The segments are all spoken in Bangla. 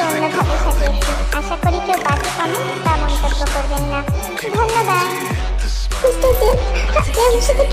অন্যভাবে সাজিয়েছি আশা করি কেউ বাজে কমেন্ট বা মন্তব্য করবেন না। ধন্যবাদ। আমার সাথে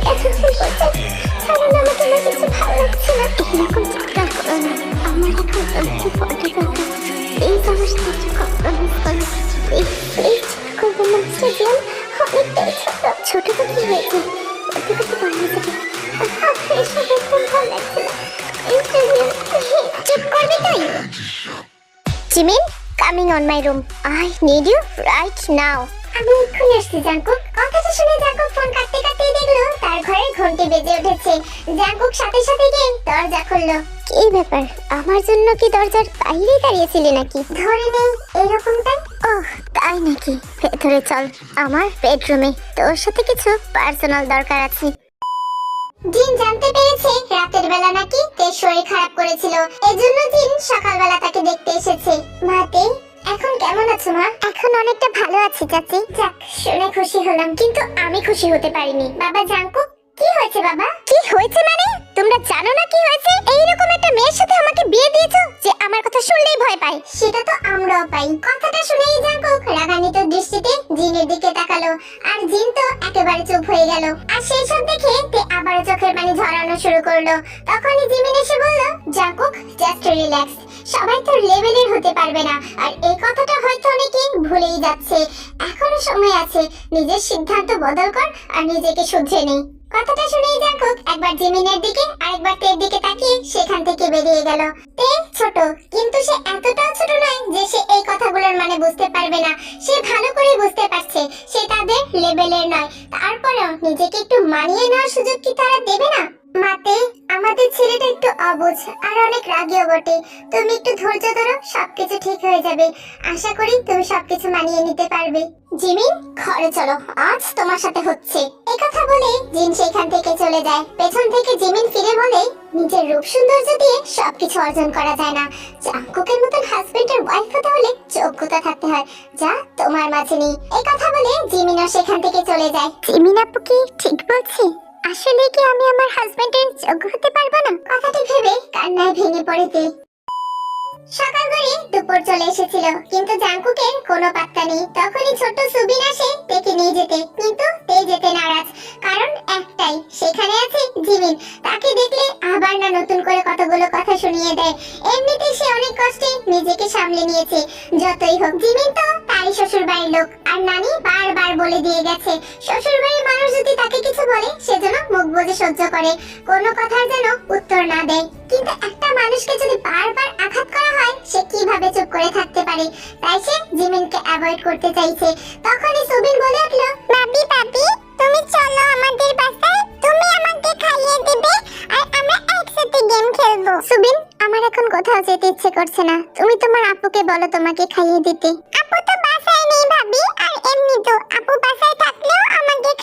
Jimin coming on my room I need you right now আমি এক্ষুনি আসছি জাঙ্কুক। কথাটা শুনে জাঙ্কুক ফোন কাটতে কাটতে দেখল তার ঘরে ঘন্টি বেজে উঠেছে। জাঙ্কুক সাথে সাথে গিয়ে দরজা খুললো। কি ব্যাপার? আমার জন্য কি দরজার বাইরে দাঁড়িয়েছিলে নাকি? ধরে নেই এরকমটাই। ওহ তাই নাকি? ভেতরে চল আমার বেডরুমে তোর সাথে কিছু পার্সোনাল দরকার আছে। রাতের বেলা নাকি তের শরীর খারাপ করেছিল। এজন্য জিন সকালবেলা তাকে দেখতে এসেছে। মাতে এখন কেমন আছো মা? এখন অনেকটা ভালো আছি চাচি। যাক শুনে খুশি হলাম কিন্তু আমি খুশি হতে পারিনি। বাবা জাঙ্কু কি হয়েছে বাবা? কি হয়েছে মানে? তোমরা জানো না কি হয়েছে? এইরকম একটা মেয়ের সাথে আমাকে বিয়ে দিয়েছ যে আমার কথা শুনলেই ভয় পায়। সেটা তো আমরাও পাই। কথাটা শুনেই জাঙ্কুক রাগান্বিত দৃষ্টিতে জিনের দিকে তাকালো। আর জিন তো একেবারে চুপ হয়ে গেল। আর সেই সব দেখে তে আবার চোখের পানি ঝরানো শুরু করল। তখনই জিমিন এসে বলল জাকুক জাস্ট রিল্যাক্স সবাই তো লেভেলের হতে পারবে না। আর এই কথাটা হয়তো অনেকেই ভুলেই যাচ্ছে। এখনও সময় আছে। নিজের সিদ্ধান্ত বদল কর আর নিজেকে শুধরে নেই কথাটা শুনেই জাঙ্কুক একবার জিমিনের দিকে, আরেকবার তের দিকে তাকিয়ে সেখান থেকে বেরিয়ে গেল। তে ছোট, কিন্তু সে এতটাও ছোট নয় যে সে এই কথাগুলোর মানে বুঝতে পারবে না। সে ভালো করে বুঝতে পারছে, সে তাদের লেভেলের নয়। তারপরেও নিজেকে একটু মানিয়ে নেওয়ার সুযোগ কি তারা দেবে না? মাতে, আমাদের ছেলেটা একটু অবুঝ আর অনেক রাগীও বটে। তুমি একটু ধৈর্য ধরো, সবকিছু ঠিক হয়ে যাবে। আশা করি তুমি সবকিছু মানিয়ে নিতে পারবে। জিমিন ঘরে চলো, আজ তোমার সাথে হচ্ছে। এই কথা বলে জিন সেখান থেকে চলে যায়। পেছন থেকে জিমিন ফিরে বলে, নিজের রূপ সৌন্দর্য দিয়ে সবকিছু অর্জন করা যায় না। জাঙ্কুকের মতন হাজবেন্ডের ওয়াইফ হতে হলে যোগ্যতা থাকতে হয়। যা তোমার মাঝে নেই। কথা বলে জিমিনও সেখান থেকে চলে যায়। জিমিন আপু ঠিক বলছি? আসলে কি আমি আমার হাজবেন্ডের যোগ্য হতে পারব না? কথাটি ভেবে কান্নায় ভেঙে পড়ে তে। সকাল দুপুর চলে এসেছিল, কিন্তু জাঙ্কুকের কোনো পাত্তা নেই। তখনই ছোট সুবিন আসে তেকে নিয়ে যেতে, কিন্তু তে যেতে নারাজ। কারণ একটাই, সেখানে আছে জিমিন। তাকে দেখলে আবার না নতুন করে কতগুলো কথা শুনিয়ে দেয়। এমনিতে সে অনেক কষ্টে নিজেকে সামলে নিয়েছে। যতই হোক, জিমিন তো তারই শ্বশুর বাড়ির লোক আর নানি বারবার বলে দিয়ে গেছে শ্বশুর বাড়ির মানুষ যদি তাকে কিছু বলে সেজন্য মুখ বুজে সহ্য করে। কোনো কথার যেন উত্তর না দেয়। কিন্তু একটা মানুষকে যদি বারবার আঘাত করা হয় সে কীভাবে চুপ করে থাকতে পারে? তাই সে জিমিনকে অ্যাভয়েড করতে চাইছে। তখনই সুবিন বলে উঠল বাবি বাবি তুমি চলো আমাদের বাসায়। তুমি আমাকে খাইয়ে দিবে আর আমরা একসাথে গেম খেলব। সুবিন আমার এখন কোথাও যেতে ইচ্ছে করছে না। তুমি তোমার আপুকে বলো তোমাকে খাইয়ে দিতে।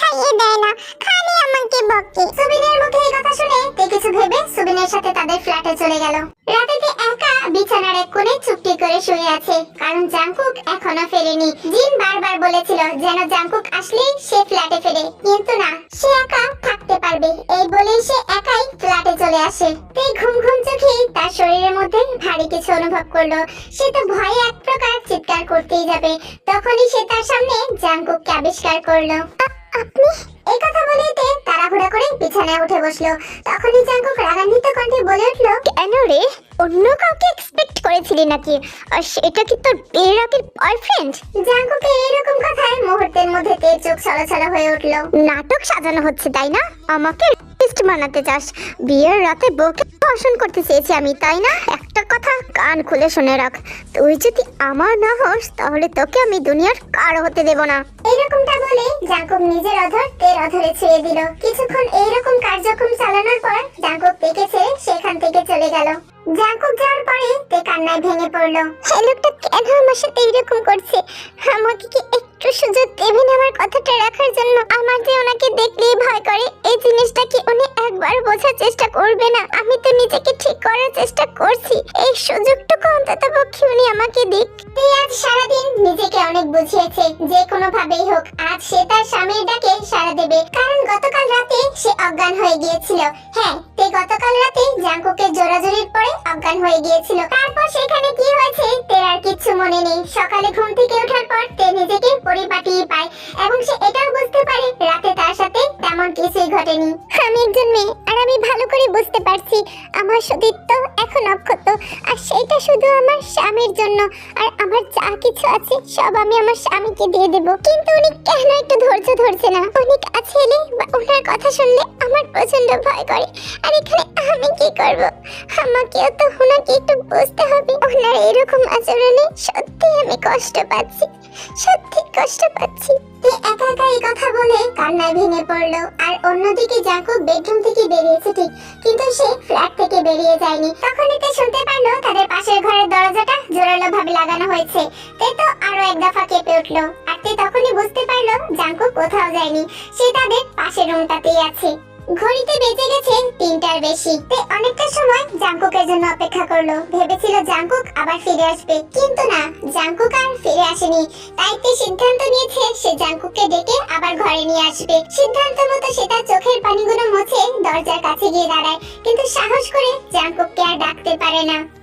খাইয়ে দেয় না। খালি আমাকে বকে। সুবিনের মুখে এই কথা শুনে তে কিছু ভেবে সুবিনের সাথে তাদের ফ্ল্যাটে চলে গেল। রাতেতে একা বিছানার এক কোণে চুপটি করে শুয়ে আছে, কারণ জাংকুক এখনও ফেরেনি। জিন বারবার বলেছিল যেন জাংকুক আসলেই সে ফ্ল্যাটে ফেরে, কিন্তু না, সে একা থাকতে পারবে। এই বলেই সে একাই ফ্ল্যাটে চলে আসে। তে ঘুম ঘুম চোখে তার শরীরের মধ্যে ভারী কিছু অনুভব করল। সে তো ভয়ে এক প্রকার চিৎকার করতেই যাবে। তখনই সে তার সামনে জাংকুককে আবিষ্কার করল। আপনি এই কথা বলেই তে তাড়াহুড়া করে বিছানায় উঠে বসল। তখনই জাঙ্কুক রাগান্বিত কণ্ঠে বলে উঠল, কেন রে? অন্য কাউকে এক্সপেক্ট করেছিলি নাকি? আর সেটা কি তোর বেরাকের বয়ফ্রেন্ড জাঙ্কুকে এরকম কথায় মুহূর্তের মধ্যে তে চোখ ছলছল হয়ে উঠল। নাটক সাজানো হচ্ছে, তাই না? আমাকে রেস্ট বানাতে চাস বিয়ের রাতে বউকে ভাষণ করতে চেয়েছি আমি, তাই না? একটা কথা কান খুলে শুনে রাখ। তুই যদি আমার না হস, তাহলে তোকে আমি দুনিয়ার কারও হতে দেব না। এরকমটা বলে জাঙ্কুক নিজের অধর তের অধরে ছেড়ে দিল। কিছুক্ষণ এইরকম কার্যক্রম চালানোর পর জাঙ্কুক তেকে ছেড়ে সেখান থেকে চলে গেল। জাঙ্কুক যাওয়ার পরে তে কান্নায় ভেঙে পড়ল। এই লোকটা কেন আমার সাথে এরকম করছে? আমাকে কি কারণ রাতে সে অজ্ঞান হয়ে গিয়েছিল। হ্যাঁ তে গতকাল রাতে জাঙ্কুকের জোরাজুরির পরে অজ্ঞান হয়ে গিয়েছিল। তারপর সেখানে কি হয়েছে তের আর কিচ্ছু মনে নেই। সকালে ঘুম থেকে ওঠার স্বামীর জন্য। আর আমার যা কিছু আছে, সব আমি আমার স্বামীকে দিয়ে দেবো। কিন্তু উনি কেন একটু ধৈর্য ধরছে না? উনি ছেলে বা ওনার কথা শুনলে আমার প্রচণ্ড ভয় করে। আর এখানে আমি কি করব? আমাকেও তো ওনাকে একটু বুঝতে হবে। ওনার এরকম আচরণে সত্যি আমি কষ্ট পাচ্ছি। সত্যি কষ্ট পাচ্ছি। একা একা এই কথা বলে কান্নায় ভেঙে পড়ল। আর অন্যদিকে জাকুব বেডরুম থেকে বেরিয়েছে ঠিক। কিন্তু সে ফ্ল্যাট থেকে বেরিয়ে যায়নি। তখন এতে শুনতে পারল তাদের পাশের ঘরের দরজাটা জোরালো ভাবে লাগানো হয়েছে। তে তো আরও এক দফা কেঁপে উঠল। আর তে তখনই বুঝতে পারল জাঙ্কুক কোথাও যায়নি। সে তাদের পাশের রুমটাতেই আছে। ঘড়িতে বেজে গেছে তিনটার বেশি। তাই অনেকটা সময় জাঙ্কুকের জন্য অপেক্ষা করল। ভেবেছিল জাঙ্কুক আবার ফিরে আসবে। কিন্তু না জাঙ্কুক আর ফিরে আসেনি। তাই তে সিদ্ধান্ত নিয়েছে সে জাঙ্কুককে ডেকে আবার ঘরে নিয়ে আসবে। সিদ্ধান্ত মতো সে তার চোখের পানিগুলো মুছে দরজার কাছে গিয়ে দাঁড়ায়। কিন্তু সাহস করে জাঙ্কুককে আর ডাকতে পারে না।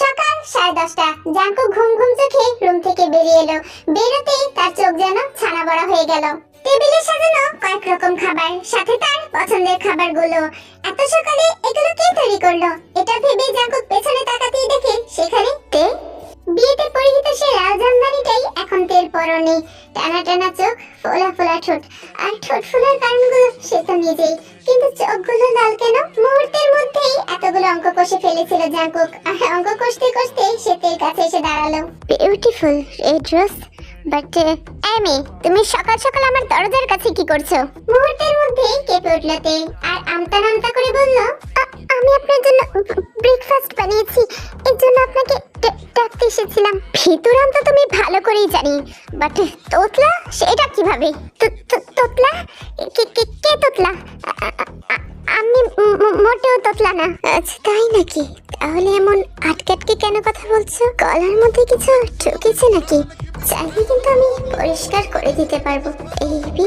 সকাল সাড়ে দশটা। জাঙ্কু ঘুম ঘুম চোখে রুম থেকে বেরিয়ে এলো। বেরোতেই তার চোখ যেন ছানা বড়া হয়ে গেল। টেবিলে সাজানো কয়েক রকম খাবার, সাথে তার পছন্দের খাবারগুলো। এত সকালে এগুলো কে তৈরি করল? এটা ভেবে জাঙ্কু পেছনে তাকাতেই দেখে সেখানে তে। বিয়েতে পরিহিত সে লাল এখন তেল পরনে। টানা টানা চোখ ফোলা ফোলা ঠোঁট। আর ঠোঁট ফোলার কারণগুলো সে তো নিজেই। কিন্তু চোখগুলো লাল কেন? মুহূর্তের মধ্যেই এতগুলো অঙ্ক কষে ফেলেছিল জাঙ্কুক। আর অঙ্ক কষতে কষতে সে তের কাছে এসে দাঁড়াল। Beautiful red rose but Amy তুমি সকাল সকাল আমার দরজার কাছে কি করছ? মুহূর্তের মধ্যেই কেঁপে উঠল তে, আর আমতা নামতা করে বলল আমি আপনার জন্য ব্রেকফাস্ট বানিয়েছি, এর জন্য আপনাকে ডাকতে এসেছিলাম। ভিতরাম তো তুমি ভালো করেই জানি বাট তোতলা, সেটা কীভাবে? তোতলা? কে কে- তোতলা? আমি মোটেও তোতলা না। আচ্ছা তাই নাকি? তাহলে এমন আটকে আটকে কেন কথা বলছো? গলার মধ্যে কিছু ঢুকেছে নাকি? চাইলে কিন্তু আমি পরিষ্কার করে দিতে পারব। বেবি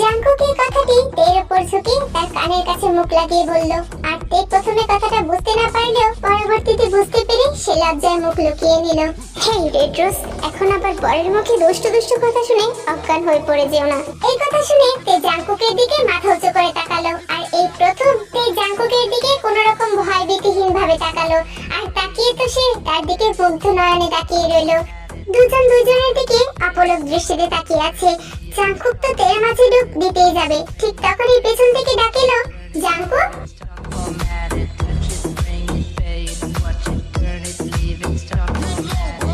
জাঙ্কুকে কথাটি তের উপর ঝুঁকে তার কানের কাছে মুখ লাগিয়ে বলল। আর তে প্রথমে কথাটা বুঝতে না পারলেও পরবর্তীতে বুঝতে পেরে সে লজ্জায় মুখ লুকিয়ে নিল। হেই রেড রোজ এখন আবার বরের মুখে দুষ্টু দুষ্টু কথা শুনে অজ্ঞান হয়ে পড়ে যেও না। এই কথা শুনে তে জাঙ্কুকের দিকে মাথা উঁচু করে তাকালো। প্রথমতেই জাঙ্কুকের দিকে কোনো রকম ভয়ভীতিহীন ভাবে তাকালো। আর তাকিয়ে তো সে তার দিকে মুগ্ধ নয়নে তাকিয়ে রইল। দুজন দুজনের দিকে অপলক দৃষ্টিতে তাকিয়ে আছে। জাঙ্কুক তো তেল মাছে ডুব দিতেই যাবে। ঠিক তখনই পেছন থেকে ডাকিল জাঙ্কুক?